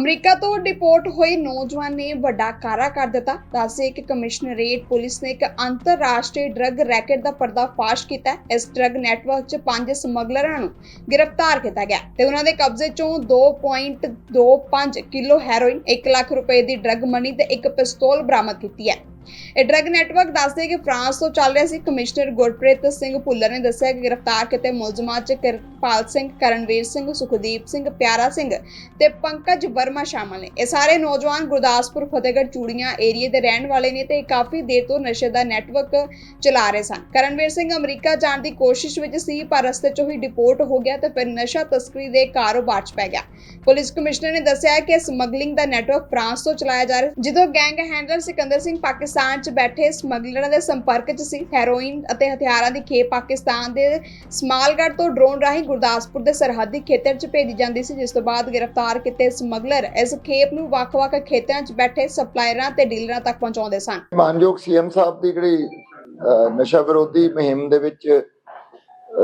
America ਤੋਂ deport ਹੋਏ ਨੌਜਵਾਨ ਨੇ ਵੱਡਾ ਕਾਰਾ ਕਰ ਦਿੱਤਾ। ਦੱਸਦੇ ਕਿ ਕਮਿਸ਼ਨਰੇਟ ਪੁਲਿਸ ਨੇ ਇੱਕ ਅੰਤਰਰਾਸ਼ਟਰੀ ਡਰੱਗ ਰੈਕੇਟ ਦਾ ਪਰਦਾਫਾਸ਼ ਕੀਤਾ ਇਸ ਡਰੱਗ ਨੈਟਵਰਕ 'ਚ ਪੰਜ ਸਮਗਲਰਾਂ ਨੂੰ ਗ੍ਰਿਫਤਾਰ ਕੀਤਾ ਗਿਆ ਤੇ ਉਹਨਾਂ ਦੇ ਕਬਜ਼ੇ 'ਚੋਂ 2.25 ਕਿਲੋ ਹੈਰੋਇਨ 1 ਲੱਖ ਰੁਪਏ ਦੀ ਡਰੱਗ ਮਨੀ ਤੇ ਇੱਕ ਪਿਸਤੌਲ ਬਰਾਮਦ ਕੀਤੀ ਹੈ। ਇਹ ਡਰੱਗ ਨੈਟਵਰਕ ਦੱਸਦੇ ਕਿ ਫਰਾਂਸ ਤੋਂ ਚੱਲ ਰਿਹਾ ਸੀ ਕਮਿਸ਼ਨਰ ਗੁਰਪ੍ਰੀਤ ਸਿੰਘ ਭੁੱਲਰ ਨੇ ਦੱਸਿਆ ਕਿ ਗ੍ਰਿਫਤਾਰ ਕੀਤੇ ਮੁਲਜ਼ਮਾਂ 'ਚ ਕਿਰਪਾਲ ਸਿੰਘ, ਕਰਨਵੀਰ ਸਿੰਘ, ਸੁਖਦੀਪ ਸਿੰਘ, ਪਿਆਰਾ ਸਿੰਘ ਤੇ ਪੰਕਜ ਵਰਮਾ ਸ਼ਾਮਲ ਨੇ। ਇਹ ਸਾਰੇ ਨੌਜਵਾਨ ਗੁਰਦਾਸਪੁਰ, ਫਤਿਹਗੜ੍ਹ ਚੂੜੀਆਂ ਏਰੀਏ ਦੇ ਰਹਿਣ ਵਾਲੇ ਨੇ ਤੇ ਕਾਫੀ ਦੇਰ ਤੋਂ ਨਸ਼ੇ ਦਾ ਨੈਟਵਰਕ ਚਲਾ ਰਹੇ ਸਨ। ਕਰਨਵੀਰ ਸਿੰਘ ਅਮਰੀਕਾ ਜਾਣ ਦੀ ਕੋਸ਼ਿਸ਼ ਵਿੱਚ ਸੀ, ਪਰ ਰਸਤੇ 'ਚੋਂ ਹੀ ਡਿਪੋਰਟ ਹੋ ਗਿਆ ਤੇ ਫਿਰ ਨਸ਼ਾ ਤਸਕਰੀ ਦੇ ਕਾਰੋਬਾਰ 'ਚ ਪੈ ਗਿਆ। ਪੁਲਿਸ ਕਮਿਸ਼ਨਰ ਨੇ ਦੱਸਿਆ ਕਿ ਸਮਗਲਿੰਗ ਦਾ ਨੈਟਵਰਕ ਫਰਾਂਸ ਤੋਂ ਚਲਾਇਆ ਜਾ ਰਿਹਾ ਜਦੋਂ ਗੈਂਗ ਹੈਂਡਲਰ ਸਿਕੰਦਰ ਸਿੰਘ ਪਾਕਿਸਤਾਨ 'ਚ ਬੈਠੇ ਸਮਗਲਰਾਂ ਦੇ ਸੰਪਰਕ 'ਚ ਸੀ। ਹੈਰੋਇਨ ਅਤੇ ਹਥਿਆਰਾਂ ਦੀ ਖੇਪ ਪਾਕਿਸਤਾਨ ਦੇ ਸਮਾਲਗੜ੍ਹ ਤੋਂ ਡਰੋਨ ਰਾਹੀਂ ਗੁਰਦਾਸਪੁਰ ਦੇ ਸਰਹੱਦੀ ਖੇਤਰ 'ਚ ਭੇਜੀ ਜਾਂਦੀ ਸੀ, ਜਿਸ ਤੋਂ ਬਾਅਦ ਗ੍ਰਿਫਤਾਰ ਕੀਤੇ ਸਮਗਲਰ। ਇਸ ਖੇਪ ਨੂੰ ਵੱਖ-ਵੱਖ ਖੇਤਰਾਂ 'ਚ ਬੈਠੇ ਸਪਲਾਇਰਾਂ ਤੇ ਡੀਲਰਾਂ ਤੱਕ ਪਹੁੰਚਾਉਂਦੇ ਸਨ। ਮਾਨਯੋਗ ਸੀਐਮ ਸਾਹਿਬ ਦੀ ਜਿਹੜੀ ਨਸ਼ਾ ਵਿਰੋਧੀ ਮੁਹਿੰਮ ਦੇ ਵਿੱਚ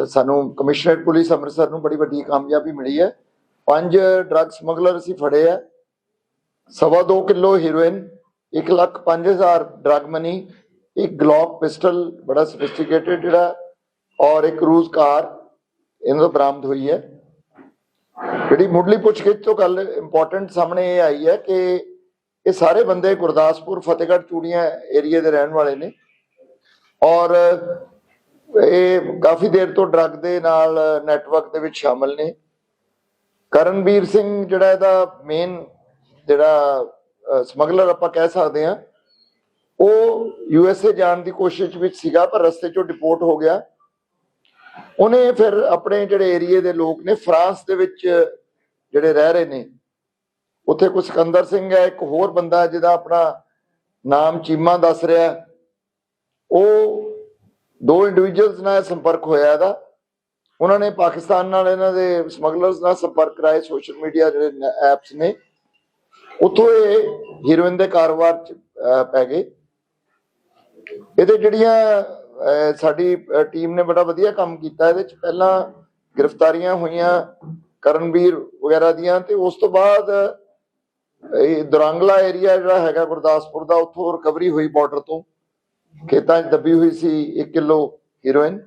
ਸਾਨੂੰ ਕਮਿਸ਼ਨਰੇਟ ਪੁਲਿਸ ਅੰਮ੍ਰਿਤਸਰ ਨੂੰ ਬੜੀ ਵੱਡੀ ਕਾਮਯਾਬੀ ਮਿਲੀ ਹੈ। ਪੰਜ ਡਰੱਗ ਸਮਗਲਰ ਅਸੀਂ ਫੜੇ ਆ। ਸਵਾ ਦੋ kilo heroin 1 lakh 5000 drug money ਇੱਕ ਗਲੌਕ ਪਿਸਟਲ ਬੜਾ ਸਫਿਸਟੀਕੇਟਡ ਜਿਹੜਾ, ਔਰ ਇੱਕ ਕਰੂਜ਼ ਕਾਰ, ਇਹਨਾਂ ਤੋਂ ਬਰਾਮਦ ਹੋਈ ਹੈ। ਜਿਹੜੀ ਮੁੱਢਲੀ ਪੁੱਛਗਿੱਛ ਤੋਂ ਗੱਲ ਇੰਪੋਰਟੈਂਟ ਸਾਹਮਣੇ ਇਹ ਆਈ ਹੈ ਕਿ ਇਹ ਸਾਰੇ ਬੰਦੇ ਗੁਰਦਾਸਪੁਰ, ਫਤਿਹਗੜ੍ਹ, ਚੂੜੀਆਂ ਏਰੀਆ ਦੇ ਰਹਿਣ ਵਾਲੇ ਨੇ। ਔਰ ਇਹ ਕਾਫੀ ਦੇਰ ਤੋਂ ਡਰੱਗ ਦੇ ਨਾਲ ਨੈਟਵਰਕ ਦੇ ਵਿੱਚ ਸ਼ਾਮਲ ਨੇ। ਕਰਨਵੀਰ ਸਿੰਘ ਜਿਹੜਾ ਇਹਦਾ ਮੇਨ ਜਿਹੜਾ ਸਮਗਲਰ ਆਪਾਂ ਕਹਿ ਸਕਦੇ ਹਾਂ। ਉਹ ਯੂ ਐਸ ਏ ਜਾਣ ਦੀ ਕੋਸ਼ਿਸ਼ ਵਿੱਚ ਸੀਗਾ, ਪਰ ਰਸਤੇ 'ਚੋਂ ਡਿਪੋਰਟ ਹੋ ਗਿਆ। ਉਹਨੇ ਫਿਰ ਆਪਣੇ ਜਿਹੜੇ ਏਰੀਏ ਦੇ ਲੋਕ ਨੇ, ਫਰਾਂਸ ਦੇ ਵਿੱਚ ਜਿਹੜੇ ਰਹਿ ਰਹੇ ਨੇ, ਉੱਥੇ ਕੋਈ ਸਿਕੰਦਰ ਸਿੰਘ ਹੈ, ਇੱਕ ਹੋਰ ਬੰਦਾ ਜਿਹਦਾ ਆਪਣਾ ਨਾਮ ਚੀਮਾ ਦੱਸ ਰਿਹਾ ਉਹ ਦੋ ਇੰਡੀਵਿਜੂਅਲਸ ਨਾਲ ਸੰਪਰਕ ਹੋਇਆ ਇਹਦਾ। ਉਹਨਾਂ ਨੇ ਪਾਕਿਸਤਾਨ ਨਾਲ ਇਹਨਾਂ ਦੇ ਸਮਗਲਰਸ ਨਾਲ ਸੰਪਰਕ ਕਰਾਏ ਸੋਸ਼ਲ ਮੀਡੀਆ ਜਿਹੜੇ ਐਪਸ ਨੇ। ਉਥੋਂ ਇਹ ਹੀਰੋਇਨ ਦੇ ਕਾਰੋਬਾਰ ਚ ਅਹ, ਪੈ ਗਏ। ਇਹਦੇ ਜਿਹੜੀਆਂ ਸਾਡੀ ਟੀਮ ਨੇ ਬੜਾ ਵਧੀਆ ਕੰਮ ਕੀਤਾ ਇਹਦੇ ਚ ਪਹਿਲਾਂ ਗ੍ਰਿਫਤਾਰੀਆਂ ਹੋਈਆਂ ਕਰਨਵੀਰ ਵਗੈਰਾ ਦੀਆਂ ਤੇ ਉਸ ਤੋਂ ਬਾਅਦ ਇਹ ਦੁਰੰਗਲਾ ਏਰੀਆ ਜਿਹੜਾ ਹੈਗਾ ਗੁਰਦਾਸਪੁਰ ਦਾ ਉੱਥੋਂ ਰਿਕਵਰੀ ਹੋਈ ਬਾਰਡਰ ਤੋਂ। ਖੇਤਾਂ 'ਚ ਦੱਬੀ ਹੋਈ ਸੀ 1 ਕਿਲੋ ਹੀਰੋਇਨ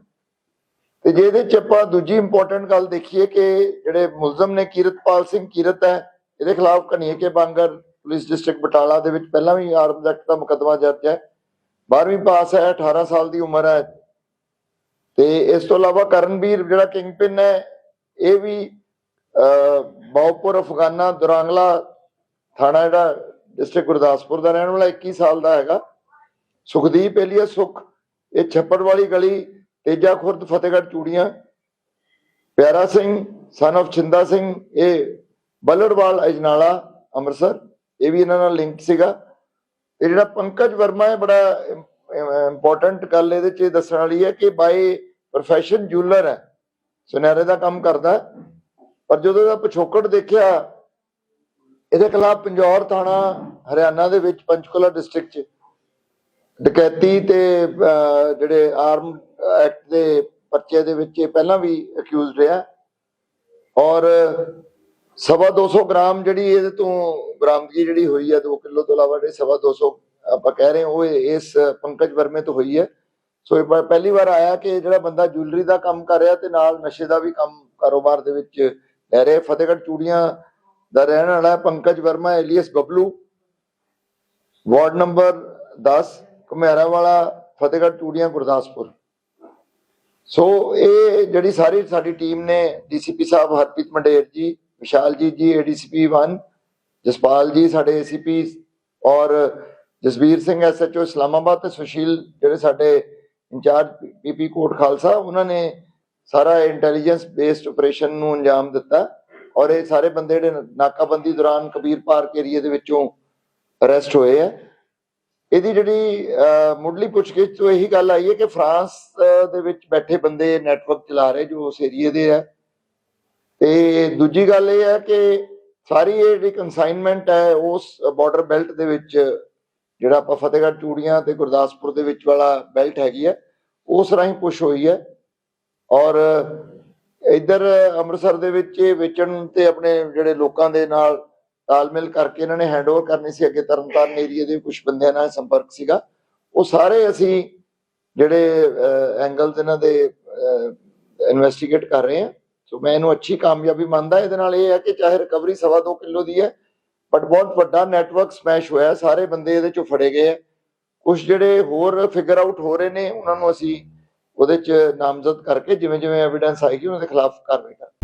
ਤੇ ਜੇ ਇਹਦੇ ਚ ਆਪਾਂ ਦੂਜੀ ਇੰਪੋਰਟੈਂਟ ਗੱਲ ਦੇਖੀਏ ਕਿ ਜਿਹੜੇ ਮੁਲਜ਼ਮ ਨੇ ਕੀਰਤਪਾਲ ਸਿੰਘ ਕੀਰਤ ਹੈ ਇਹਦੇ ਖਿਲਾਫ ਕਨੀਕੇ ਬਾਂਗਰ, ਪੁਲਿਸ ਡਿਸਟ੍ਰਿਕਟ ਬਟਾਲਾ ਦੇ ਵਿੱਚ ਪਹਿਲਾਂ ਵੀ ਆਰਮਜ਼ ਐਕਟ ਦਾ ਮੁਕੱਦਮਾ ਦਰਜ ਹੈ। 12ਵੀਂ ਪਾਸ ਹੈ 18 ਸਾਲ ਦੀ ਉਮਰ ਹੈ। ਤੇ ਇਸ ਤੋਂ ਇਲਾਵਾ ਕਰਨਵੀਰ ਜਿਹੜਾ ਕਿੰਗਪਿਨ ਹੈ, ਇਹ ਵੀ ਬਾਉਪੁਰ ਅਫਗਾਨਾ, ਦੁਰਾਂਗਲਾ ਥਾਣਾ ਜਿਹੜਾ ਡਿਸਟ੍ਰਿਕਟ ਗੁਰਦਾਸਪੁਰ ਦਾ ਰਹਿਣ ਵਾਲਾ 21 ਸਾਲ ਦਾ ਹੈਗਾ। ਸੁਖਦੀਪ ਏਲੀਆ ਸੁਖ, ਇਹ ਛੱਪੜ ਵਾਲੀ ਗਲੀ, ਤੇਜਾ ਖੁਰਦ, ਫਤਿਹਗੜ੍ਹ ਚੂੜੀਆਂ। ਪਿਆਰਾ ਸਿੰਘ ਸਨ of ਛਿੰਦਾ ਸਿੰਘ, ਇਹ ਬੱਲੜਵਾਲ ਅਜਨਾਲਾ, ਅੰਮ੍ਰਿਤਸਰ, ਇਹ ਵੀ ਇਹਨਾਂ ਨਾਲ ਲਿੰਕ ਸੀਗਾ। ਤੇ ਜਿਹੜਾ ਪੰਕਜ ਵਰਮਾ ਹੈ ਬੜਾ ਇੰਪੋਰਟੈਂਟ ਗੱਲ ਇਹਦੇ ਚ ਦੱਸਣ ਵਾਲੀ ਹੈ ਕਿ ਬਾਈ ਪ੍ਰੋਫੈਸ਼ਨ ਜੂਲਰ ਹੈ। ਸੁਨਹਿਰੇ ਦਾ ਕੰਮ ਕਰਦਾ ਪਰ ਜਦੋਂ ਇਹਦਾ ਪਿਛੋਕੜ ਦੇਖਿਆ, ਇਹਦੇ ਖਿਲਾਫ ਪੰਜੌਰ ਥਾਣਾ ਹਰਿਆਣਾ ਦੇ ਵਿੱਚ ਪੰਚਕੂਲਾ ਡਿਸਟ੍ਰਿਕਟ ਚ ਡਕੈਤੀ ਤੇ ਜਿਹੜੇ ਆਰਮ ਐਕਟ ਦੇ ਪਰਚੇ ਦੇ ਵਿੱਚ ਇਹ ਪਹਿਲਾਂ ਵੀ ਅਕਿਊਜ਼ਡ ਰਿਹਾ। ਔਰ ਸਵਾ 200 ਗ੍ਰਾਮ ਜਿਹੜੀ ਇਹਦੇ ਤੋਂ ਬਰਾਮਦਗੀ ਜਿਹੜੀ ਹੋਈ ਹੈ 2 ਕਿਲੋ ਤੋਂ ਇਲਾਵਾ ਜਿਹੜੇ ਸਵਾ 200 ਆਪਾਂ ਕਹਿ ਰਹੇ ਉਹ ਇਸ ਪੰਕਜ ਵਰਮੇ ਤੋਂ ਹੋਈ ਹੈ। ਸੋ ਇਹ ਪਹਿਲੀ ਵਾਰ ਆਇਆ ਕਿ ਜਿਹੜਾ ਬੰਦਾ ਜੁਐਲਰੀ ਦਾ ਕੰਮ ਕਰ ਰਿਹਾ ਤੇ ਨਾਲ ਨਸ਼ੇ ਦਾ ਵੀ ਕੰਮ ਕਾਰੋਬਾਰ ਦੇ ਵਿੱਚ ਲੈ ਰਿਹਾ। ਫਤਿਹਗੜ੍ਹ ਚੂੜੀਆਂ ਦਾ ਰਹਿਣ ਵਾਲਾ Pankaj Verma alias Bablu. Ward number 10 Ghumiara ਵਾਲਾ ਫਤਿਹਗੜ੍ਹ ਚੂੜੀਆਂ, ਗੁਰਦਾਸਪੁਰ। ਸੋ ਇਹ ਜਿਹੜੀ ਸਾਰੀ ਸਾਡੀ ਟੀਮ ਨੇ ਡੀਸੀਪੀ ਸਾਹਿਬ ਹਰਪ੍ਰੀਤ ਮੰਡੇਰ ਜੀ ਵਿਸ਼ਾਲ ਜੀ ਜੀ ਏਡੀਸੀਪੀ 1 ਜਸਪਾਲ ਜੀ, ਸਾਡੇ ਏਸੀਪੀ ਔਰ ਜਸਵੀਰ ਸਿੰਘ ਐਸਐਚਓ ਇਸਲਾਮਾਬਾਦ ਤੇ ਸੁਸ਼ੀਲ, ਜਿਹੜੇ ਸਾਡੇ ਇੰਚਾਰਜ ਪੀਪੀ ਕੋਟ ਖਾਲਸਾ, ਉਹਨਾਂ ਨੇ ਸਾਰਾ ਇੰਟੈਲੀਜੈਂਸ ਬੇਸਡ ਆਪਰੇਸ਼ਨ ਨੂੰ ਅੰਜਾਮ ਦਿੱਤਾ। ਔਰ ਇਹ ਸਾਰੇ ਬੰਦੇ ਜਿਹੜੇ ਨਾਕਾਬੰਦੀ ਦੌਰਾਨ ਕਬੀਰ ਪਾਰਕ ਏਰੀਆ ਦੇ ਵਿੱਚੋਂ ਅਰੈਸਟ ਹੋਏ ਆ। ਇਹਦੀ ਜਿਹੜੀ ਮੁੱਢਲੀ ਪੁੱਛਗਿੱਛ ਤੋਂ ਇਹੀ ਗੱਲ ਆਈ ਹੈ ਕਿ ਫਰਾਂਸ ਦੇ ਵਿੱਚ ਬੈਠੇ ਬੰਦੇ ਨੈਟਵਰਕ ਚਲਾ ਰਹੇ ਜੋ ਉਸ ਏਰੀਏ ਦੇ ਆ। ਤੇ ਦੂਜੀ ਗੱਲ ਇਹ ਹੈ ਕਿ ਸਾਰੀ ਇਹ ਜਿਹੜੀ ਕਨਸਾਈਨਮੈਂਟ ਹੈ, ਉਸ ਬਾਰਡਰ ਬੈਲਟ ਦੇ ਵਿੱਚ ਜਿਹੜਾ ਆਪਾਂ ਫਤਿਹਗੜ੍ਹ ਚੂੜੀਆਂ ਤੇ ਗੁਰਦਾਸਪੁਰ ਦੇ ਵਿੱਚ ਵਾਲਾ ਬੈਲਟ ਹੈਗੀ ਹੈ, ਉਸ ਰਾਹੀਂ ਪੁਸ਼ ਹੋਈ ਹੈ। ਔਰ ਇੱਧਰ ਅੰਮ੍ਰਿਤਸਰ ਦੇ ਵਿੱਚ ਇਹ ਵੇਚਣ ਤੇ ਆਪਣੇ ਜਿਹੜੇ ਲੋਕਾਂ ਦੇ ਨਾਲ ਤਾਲਮੇਲ ਕਰਕੇ ਇਹਨਾਂ ਨੇ ਹੈਂਡਓਵਰ ਕਰਨੀ ਸੀ, ਅੱਗੇ ਤਰਨਤਾਰਨ ਏਰੀਆ ਦੇ ਕੁਝ ਬੰਦਿਆਂ ਨਾਲ ਸੰਪਰਕ ਸੀਗਾ। ਉਹ ਸਾਰੇ ਅਸੀਂ ਜਿਹੜੇ ਐਂਗਲਸ ਇਹਨਾਂ ਦੇ ਇਨਵੈਸਟੀਗੇਟ ਕਰ ਰਹੇ ਹਾਂ। ਸੋ ਮੈਂ ਇਹਨੂੰ ਅੱਛੀ ਕਾਮਯਾਬੀ ਮੰਨਦਾ, ਇਹਦੇ ਨਾਲ ਇਹ ਹੈ ਕਿ ਚਾਹੇ ਰਿਕਵਰੀ ਸਵਾ ਦੋ ਕਿਲੋ ਦੀ ਹੈ ਬਟ ਬਹੁਤ ਵੱਡਾ ਨੈਟਵਰਕ ਸਮੈਸ਼ ਹੋਇਆ ਸਾਰੇ ਬੰਦੇ ਇਹਦੇ ਚੋਂ ਫੜੇ ਗਏ ਆ ਕੁਝ ਜਿਹੜੇ ਹੋਰ ਫਿਗਰ ਆਊਟ ਹੋ ਰਹੇ ਨੇ, ਉਹਨਾਂ ਨੂੰ ਅਸੀਂ ਉਹਦੇ ਚ ਨਾਮਜ਼ਦ ਕਰਕੇ ਜਿਵੇਂ ਜਿਵੇਂ ਐਵੀਡੈਂਸ ਆਏਗੀ, ਉਹਨਾਂ ਦੇ ਖਿਲਾਫ ਕਾਰਵਾਈ ਕਰਾਂਗੇ।